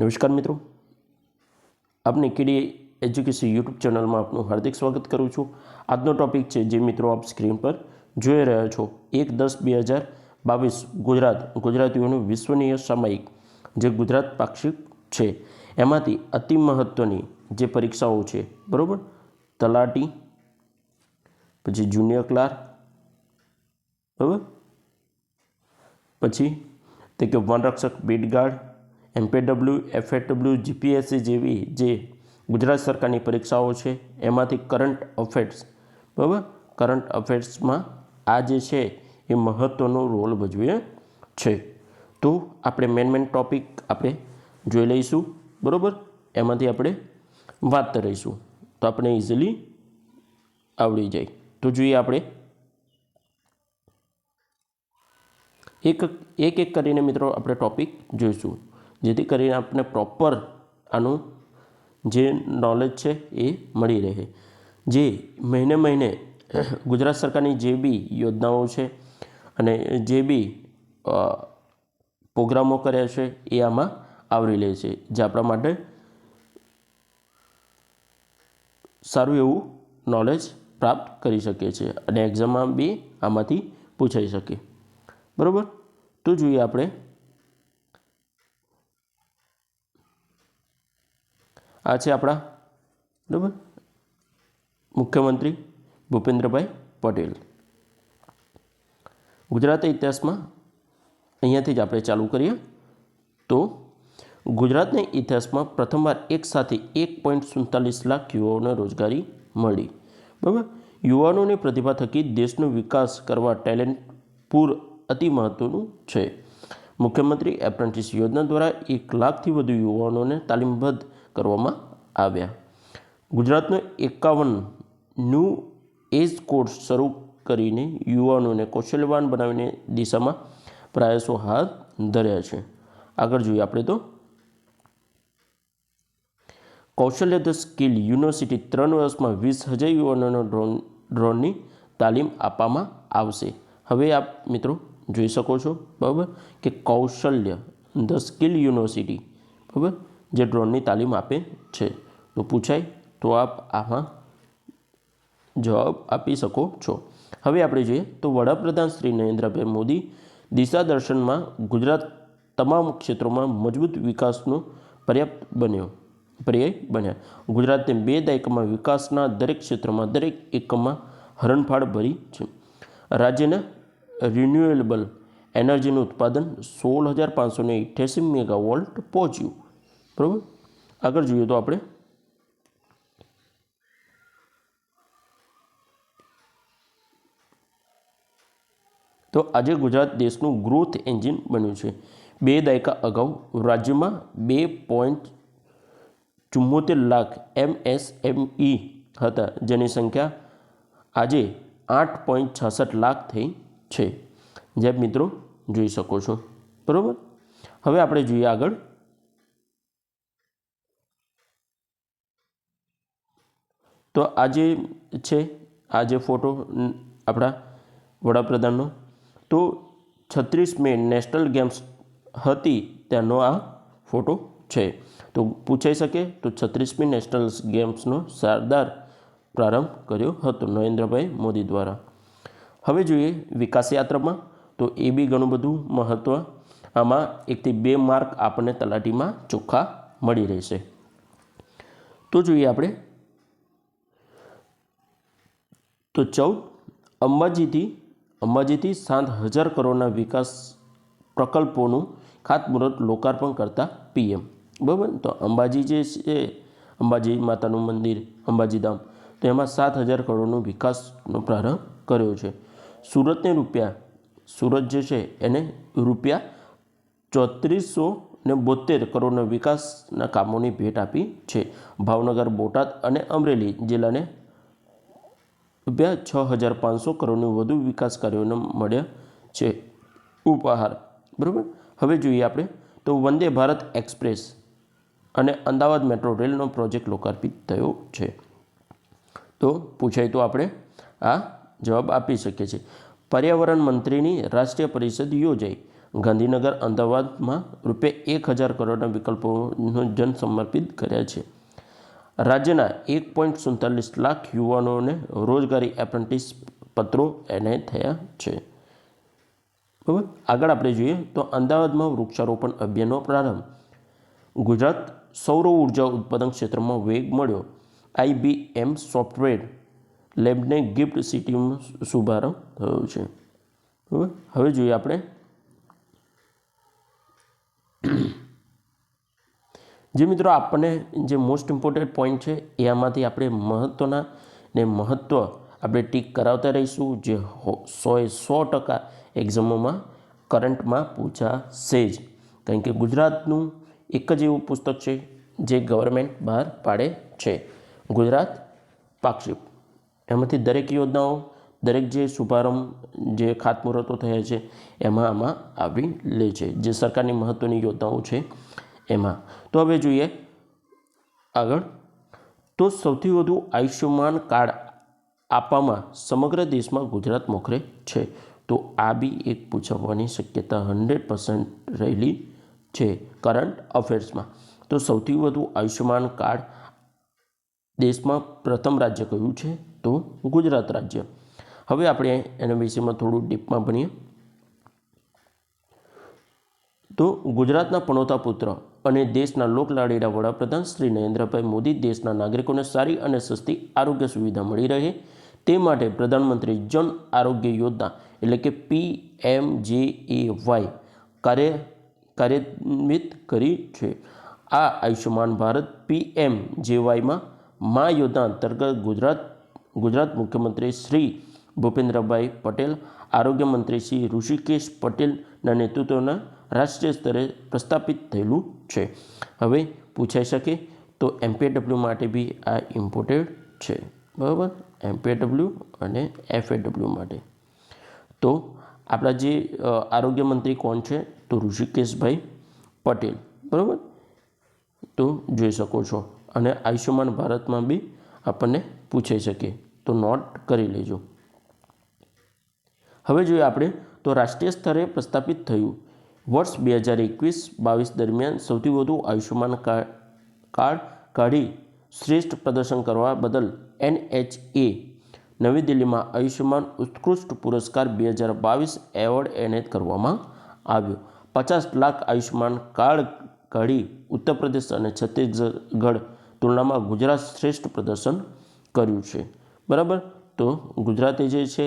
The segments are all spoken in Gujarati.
નમસ્કાર મિત્રો. આપને કેડી એજ્યુકેશન યુટ્યુબ ચેનલમાં આપનું હાર્દિક સ્વાગત કરું છું. આજનો ટોપિક છે જે મિત્રો આપ સ્ક્રીન પર જોઈ રહ્યા છો. એક દસ બે હજાર બાવીસ ગુજરાત, ગુજરાતીઓનું વિશ્વનીય સામાયિક જે ગુજરાત પાક્ષિક છે. એમાંથી અતિ મહત્ત્વની જે પરીક્ષાઓ છે, બરાબર? તલાટી, પછી જુનિયર ક્લાર્ક, બરાબર? પછી તે કે વનરક્ષક beat guard MPW, FAW, GPSC જેવી જે ગુજરાત સરકારની પરીક્ષાઓ છે, એમાંથી કરંટ અફેર્સ, બરાબર? કરંટ અફેર્સમાં આ જે છે, એ મહત્ત્વનો રોલ ભજવે છે. તો આપણે મેન મેન ટોપિક આપણે જોઈ લઈશું, બરાબર? એમાંથી આપણે વાત કરીશું. તો આપણે ઇઝીલી આવડી જાય. તો જોઈએ આપણે. એક એક એક કરીને મિત્રો આપણે ટોપિક જોઈશું. જેથી કરીને આપણે પ્રોપર આનું જે નોલેજ છે એ મળી રહે. જે મહિને મહિને ગુજરાત સરકારની જે બી યોજનાઓ છે અને જે બી પ્રોગ્રામો કર્યા છે એ આમાં આવરી લે છે. જે આપણા માટે સારું એવું નોલેજ પ્રાપ્ત કરી શકીએ છીએ અને એક્ઝામમાં બી આમાંથી પૂછાઈ શકે. બરાબર? તો જોઈએ આપણે આ છે આપણા, બરાબર? મુખ્યમંત્રી ભૂપેન્દ્રભાઈ પટેલ. ગુજરાતના ઇતિહાસમાં અહીંયાથી જ આપણે ચાલુ કરીએ. તો ગુજરાતના ઇતિહાસમાં પ્રથમવાર એક સાથે એક પોઈન્ટ સુડતાલીસ લાખ યુવાઓને રોજગારી મળી. બરાબર? યુવાનોની પ્રતિભા થકી દેશનો વિકાસ કરવા ટેલેન્ટ પૂર અતિ મહત્ત્વનું છે. મુખ્યમંત્રી એપ્રેન્ટિસ યોજના દ્વારા એક લાખથી વધુ યુવાનોને તાલીમબદ્ધ કરવામાં આવ્યા. ગુજરાતનો એકાવન ન્યૂ એજ કોર્સ શરૂ કરીને યુવાનોને કૌશલ્યવાન બનાવીને દિશામાં પ્રયાસો હાથ ધર્યા છે. આગળ જોઈએ આપણે તો. કૌશલ્ય ધ સ્કિલ યુનિવર્સિટી ત્રણ વર્ષમાં વીસ હજાર યુવાનોને ડ્રોન, ડ્રોનની તાલીમ આપવામાં આવશે. હવે આપ મિત્રો જોઈ શકો છો, બરાબર, કે કૌશલ્ય ધ સ્કિલ યુનિવર્સિટી, બરાબર? જે ડ્રોનની તાલીમ આપે છે. તો પૂછાય, તો આપ આમાં જવાબ આપી શકો છો. હવે આપણે જોઈએ, તો વડાપ્રધાન શ્રી નરેન્દ્રભાઈ મોદી દિશા દર્શનમાં ગુજરાત તમામ ક્ષેત્રોમાં મજબૂત વિકાસનો પર્યાપ્ત બન્યો, પર્યાય બન્યા. ગુજરાતે બે દાયકામાં વિકાસના દરેક ક્ષેત્રમાં, દરેક એકમમાં હરણફાળ ભરી છે. રાજ્યના રિન્યુએબલ એનર્જીનું ઉત્પાદન સોળ હજાર પાંચસો ને મેગાવોલ્ટ પહોંચ્યું. બરાબર? આગળ જોઈએ તો આપણે. તો આજે ગુજરાત દેશનું ગ્રોથ એન્જિન બન્યું છે. બે દાયકા અગાઉ રાજ્યમાં બે પોઈન્ટ ચુમ્મોતેર લાખ એમએસએમઈ હતા, જેની સંખ્યા આજે આઠ પોઈન્ટ છાસઠ લાખ થઈ છે. જે મિત્રો જોઈ શકો છો. બરાબર? હવે આપણે જોઈએ આગળ. તો આજે છે, આ જે ફોટો આપણા વડાપ્રધાનનો, તો છત્રીસ મે નેશનલ ગેમ્સ હતી ત્યાંનો આ ફોટો છે. તો પૂછાઈ શકે તો છત્રીસમી નેશનલ ગેમ્સનો શારદાર પ્રારંભ કર્યો હતો નરેન્દ્રભાઈ મોદી દ્વારા. હવે જોઈએ વિકાસ યાત્રામાં, તો એ બી ઘણું બધું મહત્ત્વ આમાં એકથી બે માર્ક આપણને તલાટીમાં ચોખ્ખા મળી રહેશે. તો જોઈએ આપણે તો ચૌદ, અંબાજીથી અંબાજીથી સાત હજાર કરોડના વિકાસ પ્રકલ્પોનું ખાતમુહૂર્ત લોકાર્પણ કરતા પીએમ. બરાબર? તો અંબાજી જે છે, અંબાજી માતાનું મંદિર, અંબાજી ધામ, તો એમાં સાત હજાર કરોડનો વિકાસનો પ્રારંભ કર્યો છે. સુરતને રૂપિયા, સુરત જે છે, એને રૂપિયા ચોત્રીસો ને બોતેર કરોડના વિકાસના કામોની ભેટ આપી છે ભાવનગર, બોટાદ અને અમરેલી જિલ્લાને રૂપિયા છ હજાર પાંચસો કરોડનું વધુ વિકાસ કાર્યોને મળ્યા છે. ઉપહાર. બરાબર? હવે જોઈએ આપણે તો વંદે ભારત એક્સપ્રેસ અને અમદાવાદ મેટ્રો રેલનો પ્રોજેક્ટ લોકાર્પિત થયો છે. તો પૂછાય તો આપણે આ જવાબ આપી શકીએ છીએ. પર્યાવરણ મંત્રીની રાષ્ટ્રીય પરિષદ યોજાઈ. ગાંધીનગર અમદાવાદમાં રૂપિયા એક હજાર કરોડના વિકલ્પોનું જન સમર્પિત કર્યા છે. રાજ્યના એક પોઈન્ટ સુડતાલીસ લાખ યુવાનોને રોજગારી એપ્રેન્ટિસ પત્રો એને થયા છે. બરાબર? આગળ આપણે જોઈએ તો અમદાવાદમાં વૃક્ષારોપણ અભિયાનનો પ્રારંભ. ગુજરાત સૌર ઊર્જા ઉત્પાદન ક્ષેત્રમાં વેગ મળ્યો. આઈબીએમ સોફ્ટવેર લેબને ગિફ્ટ સિટીમાં શુભારંભ થયો છે. હવે જોઈએ આપણે જે મિત્રો આપણને જે મોસ્ટ ઇમ્પોર્ટન્ટ પોઈન્ટ છે, એ આમાંથી આપણે મહત્ત્વના ને મહત્ત્વ આપણે ટીક કરાવતા રહીશું, જે સોએ સો ટકા એક્ઝામોમાં કરંટમાં પૂછાશે જ. કારણ કે ગુજરાતનું એક જ એવું પુસ્તક છે, જે ગવર્મેન્ટ બહાર પાડે છે. ગુજરાત પાક્ષિપ એમાંથી દરેક યોજનાઓ, દરેક જે શુભારંભ, જે ખાતમુહૂર્તો થયા છે, એમાં આમાં આવી લે છે. જે સરકારની મહત્ત્વની યોજનાઓ છે એમાં. તો હવે જોઈએ આગળ. તો સૌથી વધુ આયુષ્યમાન કાર્ડ આપવામાં સમગ્ર દેશમાં ગુજરાત મોખરે છે. તો આ બી એક પૂછવાની શક્યતા હંડ્રેડ પર્સન્ટ રહેલી છે કરંટ અફેર્સમાં. તો સૌથી વધુ આયુષ્યમાન કાર્ડ દેશમાં પ્રથમ રાજ્ય કયું છે? તો ગુજરાત રાજ્ય. હવે આપણે એના વિષયમાં થોડું ડીપમાં ભણીએ. તો ગુજરાતના પણોતા પુત્ર અને દેશના લોકલાડીલા વડાપ્રધાન શ્રી નરેન્દ્રભાઈ મોદી દેશના નાગરિકોને સારી અને સસ્તી આરોગ્ય સુવિધા મળી રહે તે માટે પ્રધાનમંત્રી જન આરોગ્ય યોજના એટલે કે પી એમ જે એ વાય કાર્ય કાર્યાન્વિત કરી છે. આ આયુષ્યમાન ભારત પી એમ જે વાયમાં મા યોજના અંતર્ગત ગુજરાત ગુજરાત મુખ્યમંત્રી શ્રી ભૂપેન્દ્રભાઈ પટેલ, આરોગ્ય મંત્રી શ્રી ઋષિકેશ પટેલના નેતૃત્વના રાષ્ટ્રીય સ્તરે પ્રસ્થાપિત થયેલું છે. હવે પૂછાઈ શકે તો એમપીએડબલ્યુ માટે બી આ ઇમ્પોર્ટેડ છે. બરાબર? એમપીએડબલ્યુ અને એફએડબલ્યુ માટે. તો આપણા જે આરોગ્ય મંત્રી કોણ છે? તો ઋષિકેશભાઈ પટેલ. બરાબર? તો જોઈ શકો છો. અને આયુષ્યમાન ભારતમાં બી આપણને પૂછાઈ શકે. તો નોટ કરી લેજો. હવે જોઈએ આપણે, તો રાષ્ટ્રીય સ્તરે પ્રસ્થાપિત થયું. વર્ષ બે હજાર એકવીસ બાવીસ દરમિયાન સૌથી વધુ આયુષ્યમાન કાર્ડ કાઢી શ્રેષ્ઠ પ્રદર્શન કરવા બદલ એનએચએ નવી દિલ્હીમાં આયુષ્યમાન ઉત્કૃષ્ટ પુરસ્કાર બે હજાર બાવીસ એવોર્ડ એનાયત કરવામાં આવ્યો. પચાસ લાખ આયુષ્યમાન કાર્ડ કાઢી ઉત્તર પ્રદેશ અને છત્તીસગઢ તુલનામાં ગુજરાત શ્રેષ્ઠ પ્રદર્શન કર્યું છે. બરાબર? તો ગુજરાતે જે છે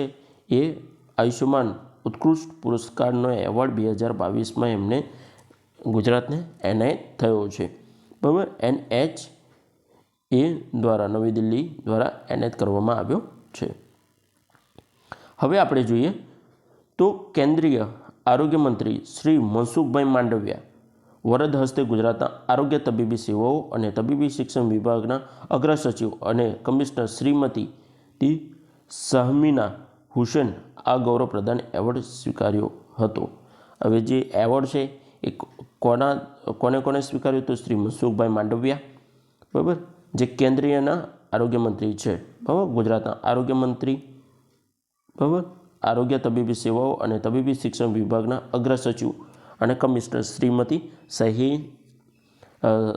એ આયુષ્યમાન ઉત્કૃષ્ટ પુરસ્કારનો એવોર્ડ બે હજાર બાવીસમાં એમને ગુજરાતને એનાયત થયો છે. બરાબર? એન એચ એ દ્વારા, નવી દિલ્હી દ્વારા એનાયત કરવામાં આવ્યો છે. હવે આપણે જોઈએ તો કેન્દ્રીય આરોગ્ય મંત્રી શ્રી મનસુખભાઈ માંડવિયા વરદ હસ્તે ગુજરાતના આરોગ્ય તબીબી સેવાઓ અને તબીબી શિક્ષણ વિભાગના અગ્ર સચિવ અને કમિશનર શ્રીમતી સહમીના હુસેન આ ગૌરવ પ્રદાન એવોર્ડ સ્વીકાર્યો હતો. હવે જે એવોર્ડ છે, એ કોના, કોને કોને સ્વીકાર્યો તો શ્રી મનસુખભાઈ માંડવિયા, બરાબર? જે કેન્દ્રીયના આરોગ્ય મંત્રી છે, બરાબર? ગુજરાતના આરોગ્ય મંત્રી, બરાબર? આરોગ્ય તબીબી સેવાઓ અને તબીબી શિક્ષણ વિભાગના અગ્ર સચિવ અને કમિશનર શ્રીમતી સહી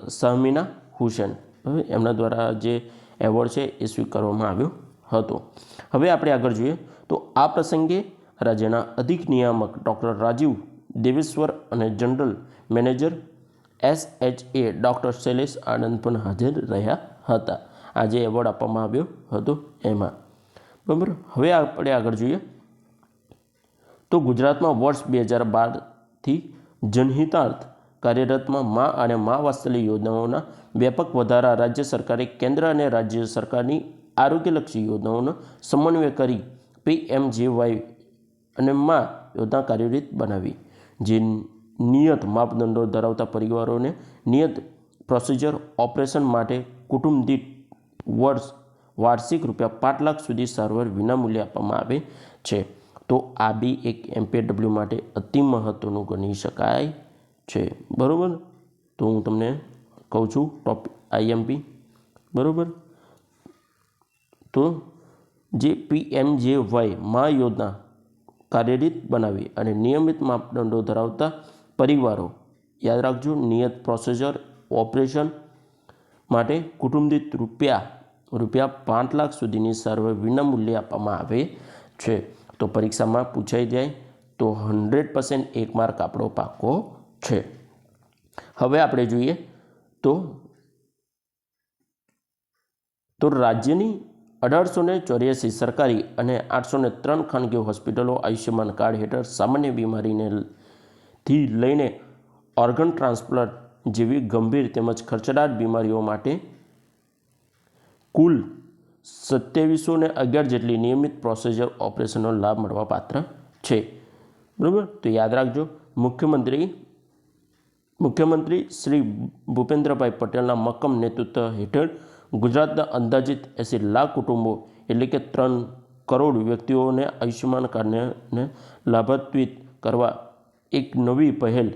સહમીના હુસેન એમના દ્વારા જે એવોર્ડ છે, એ સ્વીકારવામાં આવ્યો હતો. હવે આપણે આગળ જોઈએ તો આ પ્રસંગે રાજ્યના અધિક નિયામક ડૉક્ટર રાજીવ દેવેશ્વર અને general manager S H A doctor Shailesh Anand પણ હાજર રહ્યા હતા. આજે એવોર્ડ આપવામાં આવ્યો હતો એમાં. બરાબર? હવે આપણે આગળ જોઈએ. તો ગુજરાતમાં વર્ષ બે હજાર બારથી જનહિતાર્થ કાર્યરતમાં મા અને મા વાત્સલ્ય યોજનાઓના વ્યાપક વધારા રાજ્ય સરકારે કેન્દ્ર અને રાજ્ય સરકારની આરોગ્યલક્ષી યોજનાઓનો સમન્વય કરી પીએમજેવાય અને મા યોજના કાર્યરીત બનાવી, જે નિયત માપદંડો ધરાવતા પરિવારોને નિયત પ્રોસિજર ઓપરેશન માટે કુટુંબ દીઠ વર્ષ વાર્ષિક રૂપિયા પાંચ લાખ સુધી સારવાર વિનામૂલ્યે આપવામાં આવે છે. તો આ બી એક એમપીડબલ્યુ માટે અતિ મહત્ત્વનું ગણી શકાય છે. બરાબર? તો હું તમને કહું છું ટોપિક આઈએમપી બરાબર? તો જે પીએમ જે વાય મા યોજના કાર્યરીત બનાવી અને નિયમિત માપદંડો ધરાવતા પરિવારો. યાદ રાખજો, નિયત પ્રોસેસર, ઓપરેશન માટે કુટુંબિત રૂપિયા રૂપિયા પાંચ લાખ સુધીની સર્વે વિનામૂલ્યે આપવામાં આવે છે. તો પરીક્ષામાં પૂછાઈ જાય તો હંડ્રેડ પર્સન્ટ એક માર્ક આપણો પાકો છે. હવે આપણે જોઈએ તો તો રાજ્યની અઢારસો ને ચોર્યાસી સરકારી અને આઠસો ને ત્રણ ખાનગી હોસ્પિટલો આયુષ્યમાન કાર્ડ હેઠળ સામાન્ય બીમારીને થી લઈને ઓર્ગન ટ્રાન્સપ્લાન્ટ જેવી ગંભીર તેમજ ખર્ચદાર બીમારીઓ માટે કુલ સત્યાવીસો ને અગિયાર જેટલી નિયમિત પ્રોસેજર ઓપરેશનનો લાભ મળવા પાત્ર છે. બરાબર? તો યાદ રાખજો, મુખ્યમંત્રી મુખ્યમંત્રી શ્રી ભૂપેન્દ્રભાઈ પટેલના મક્કમ નેતૃત્વ હેઠળ ગુજરાતના અંદાજિત એંસી લાખ કુટુંબો, એટલે કે ત્રણ કરોડ વ્યક્તિઓને આયુષ્યમાન કાર્ડને લાભાન્વિત કરવા એક નવી પહેલ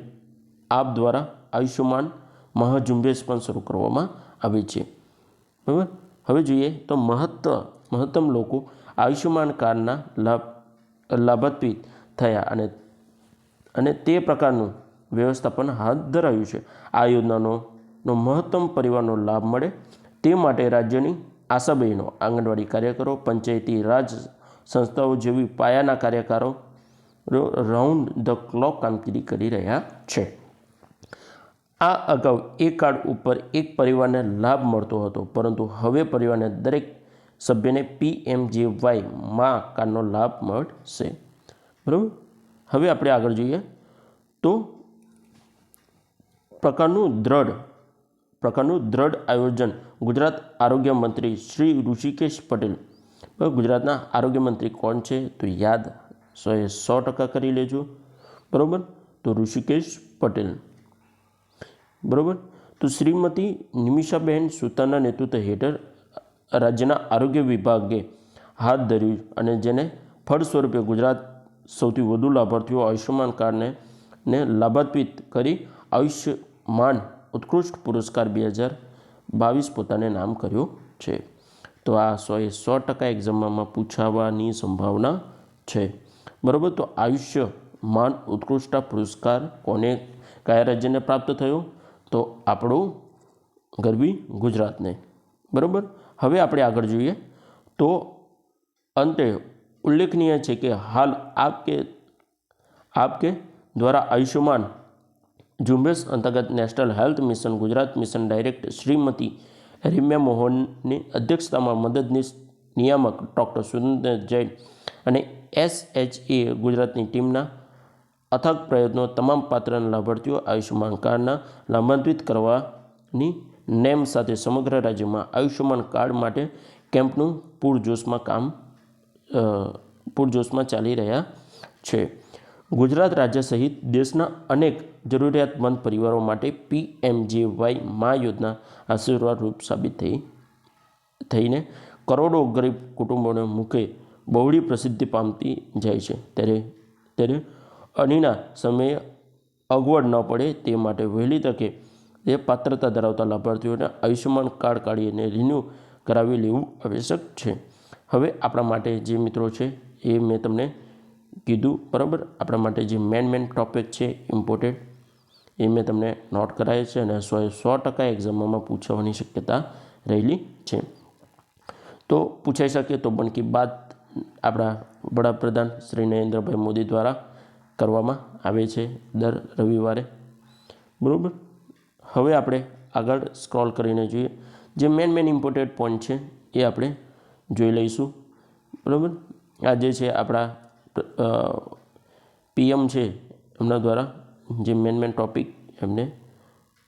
આપ દ્વારા આયુષ્યમાન મહાઝુંબેશ પણ શરૂ કરવામાં આવી છે. બરાબર? હવે જોઈએ તો મહત્વ, મહત્તમ લોકો આયુષ્યમાન કાર્ડના લાભ, લાભાન્વિત થયા અને અને તે પ્રકારનું વ્યવસ્થાપન હાથ ધરાયું છે. આ યોજનાનો મહત્તમ પરિવારનો લાભ મળે તે માટે રાજ્યની આશા બહેનો આંગણવાડી કાર્યકરો, પંચાયતી રાજ સંસ્થાઓ જેવી પાયાના કાર્યકારો રાઉન્ડ ધ ક્લોક કામગીરી કરી રહ્યા છે. આ અગાઉ એક કાર્ડ ઉપર એક પરિવારને લાભ મળતો હતો, પરંતુ હવે પરિવારને દરેક સભ્યને પી એમ જે માં કાર્ડનો લાભ મળશે. બરાબર? હવે આપણે આગળ જોઈએ તો પ્રકારનું દ્રઢ પ્રકારનું દ્રઢ આયોજન ગુજરાત આરોગ્ય મંત્રી શ્રી ઋષિકેશ પટેલ. ગુજરાતના આરોગ્ય મંત્રી કોણ છે તો યાદ સો એ સો ટકા કરી લેજો. બરાબર? તો ઋષિકેશ પટેલ. બરાબર? તો શ્રીમતી નિમિષાબહેન સુતારના નેતૃત્વ હેઠળ રાજ્યના આરોગ્ય વિભાગે હાથ ધર્યું અને જેને ફળ સ્વરૂપે ગુજરાત સૌથી વધુ લાભાર્થીઓ આયુષ્યમાન કાર્ડને ને લાભાન્વિત કરી આયુષ્યમાન ઉત્કૃષ્ટ પુરસ્કાર બે હજાર બાવીસ પોતાને નામ કર્યું છે. તો આ સો એ સો ટકા એક્ઝામમાં પૂછાવાની સંભાવના છે. બરાબર, તો આયુષ્યમાન ઉત્કૃષ્ટ પુરસ્કાર કોને, કયા રાજ્યને પ્રાપ્ત થયો? તો આપણું ગરબી ગુજરાતને. બરાબર? હવે આપણે આગળ જોઈએ. તો અંતે ઉલ્લેખનીય છે કે હાલ આપ કે આપ કે દ્વારા આયુષ્યમાન ઝુંબેશ અંતર્ગત national health mission Gujarat mission director Shrimati Remya મોહનની અધ્યક્ષતામાં મદદનીશ નિયામક ડૉક્ટર સુરેન્દ્ર જૈન અને એસએચએ ગુજરાતની ટીમના અથક પ્રયત્નો તમામ પાત્રના લાભાર્થીઓ આયુષ્યમાન કાર્ડના લાભાન્વિત કરવાની નેમ સાથે સમગ્ર રાજ્યમાં આયુષ્યમાન કાર્ડ માટે કેમ્પનું પૂરજોશમાં કામ પૂરજોશમાં ચાલી રહ્યા છે. ગુજરાત રાજ્ય સહિત દેશના અનેક જરૂરિયાતમંદ પરિવારો માટે પી એમ જે વાય મા યોજના આશીર્વાદરૂપ સાબિત થઈ, થઈને કરોડો ગરીબ કુટુંબોને મુખે બહોળી પ્રસિદ્ધિ પામતી જાય છે. ત્યારે ત્યારે અણીના સમયે અગવડ ન પડે તે માટે વહેલી તકે એ પાત્રતા ધરાવતા લાભાર્થીઓને આયુષ્યમાન કાર્ડ કાઢીને રિન્યૂ કરાવી લેવું આવશ્યક છે. હવે આપણા માટે જે મિત્રો છે એ મેં તમને કીધું, બરાબર? આપણા માટે જે મેન મેન ટોપિક છે ઇમ્પોર્ટેડ એ મેં તમને નોટ કરાય છે અને સો સો ટકા એક્ઝામમાં પૂછવાની શક્યતા રહેલી છે. તો પૂછાઈ શકે તો મન કી બાત આપણા વડાપ્રધાન શ્રી નરેન્દ્રભાઈ મોદી દ્વારા કરવામાં આવે છે દર રવિવારે. બરાબર? હવે આપણે આગળ સ્ક્રોલ કરીને જોઈએ. જે મેન મેન ઇમ્પોર્ટેન્ટ પોઈન્ટ છે, એ આપણે જોઈ લઈશું. બરાબર? આ જે છે આપણા પીએમ છે એમના દ્વારા જે મેન મેન ટોપિક એમને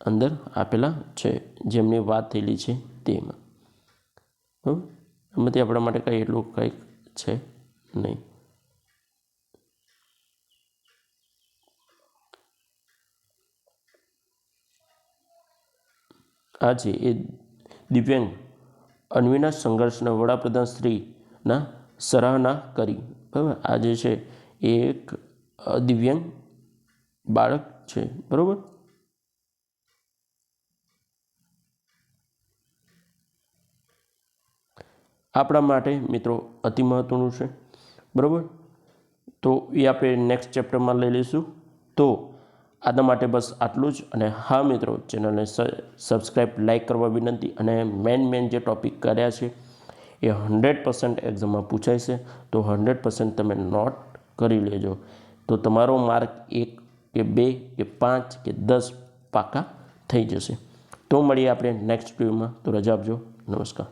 અંદર આપેલા છે, જેમની વાત થયેલી છે તેમાં. હં એમાંથી આપણા માટે કંઈ એટલું કંઈક છે નહીં. આ છે એ દિવ્યાંગ અન્વીના સંઘર્ષના વડાપ્રધાન શ્રીના સરાહના કરી. બરાબર? આ જે છે એ એક દિવ્યાંગ બાળક છે. બરાબર? આપણા માટે મિત્રો અતિ મહત્ત્વનું છે. બરાબર? તો એ આપણે નેક્સ્ટ ચેપ્ટરમાં લઈ લઈશું. તો આના માટે બસ આટલું જ અને હા મિત્રો, ચેનલને સબસ્ક્રાઈબ લાઇક કરવા વિનંતી અને મેન મેન જે ટૉપિક કર્યા છે એ હંડ્રેડ પર્સન્ટ એક્ઝામમાં પૂછાય છે. તો હંડ્રેડ પર્સન્ટ તમે નોટ કરી લેજો. તો તમારો માર્ક એક કે બે કે પાંચ કે દસ પાકા થઈ જશે. તો મળીએ આપણે નેક્સ્ટ વિડીયોમાં. તો રજા આપજો. નમસ્કાર.